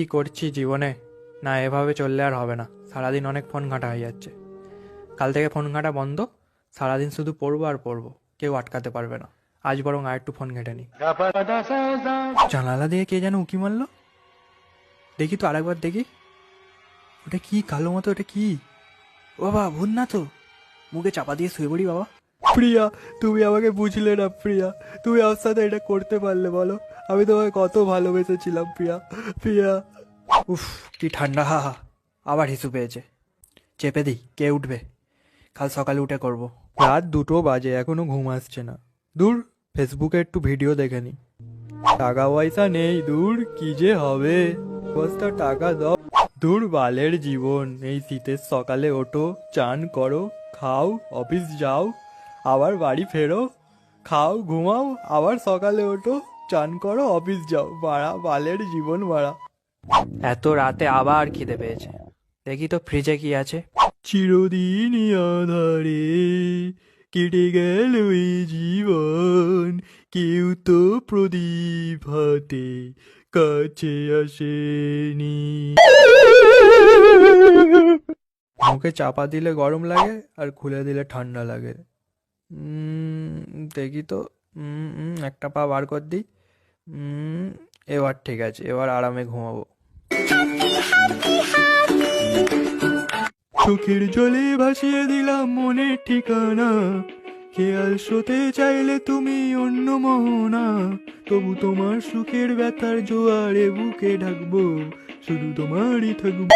কি করছি জীবনে? না, এভাবে চললে আর হবে না। সারাদিন অনেক ফোন ঘাঁটা হয়ে যাচ্ছে। কাল থেকে ফোন ঘাঁটা বন্ধ। সারাদিন শুধু পড়ব আর পড়ব। কেউ আটকাতে পারবে না। আজ বরং আর একটু ফোন ঘেঁটে নি। জানালা দিয়ে কে যেন উকি মারলো। দেখি তো আরেকবার দেখি। ওটা কি? কালো মতো? ওটা কি? বাবা, ভূত না তো। মুখে চাপা দিয়ে শুয়ে পড়ি বাবা। প্রিয়া তুমি আমাকে বুঝলে না প্রিয়া। তুমি আমার সাথে এটা করতে পারলে বলো। আমি তোমাকে কত ভালোবেসেছিলাম প্রিয়া। প্রিয়া। উফ কি ঠান্ডা হা হা। আবার হিসু পেয়েছে। চেপে দিই কে উঠবে? কাল সকালে উঠে করব। রাত দুটো বাজে এখনও ঘুম আসছে না। দূর ফেসবুকে একটু ভিডিও দেখে নি। টাকা পয়সা নেই দূর কি যে হবে? বস্তা টাকা দাও। দূর বালের জীবন। এই শীতের সকালে ওঠো চান করো খাও অফিস যাও। আবার বাড়ি ফেরো খাও ঘুমাও আবার সকালে ওঠো চান করো অফিস যাও বাড়া বালের জীবন বাড়া। এত রাতে আবার খিদে পেয়েছে। দেখি তো ফ্রিজে কি আছে। চিরদিন আধারে কেটে গেল এই জীবন। কেউ তো প্রদীপ হাতে কাছে আসেনি। মুখে চাপা দিলে গরম লাগে আর খুলে দিলে ঠান্ডা লাগে। দেখি তো। একটা পা বার কর দিই এবার ঠিক আছে, এবার আরামে ঘুমাবো। চোখের জলে ভাসিয়ে দিলাম মনের ঠিকানা। খেয়াল শোতে চাইলে তুমি অন্য মোহনা। তবু তোমার সুখের ব্যথার জোয়ারে বুকে ঢাকবো, শুধু তোমারই থাকব।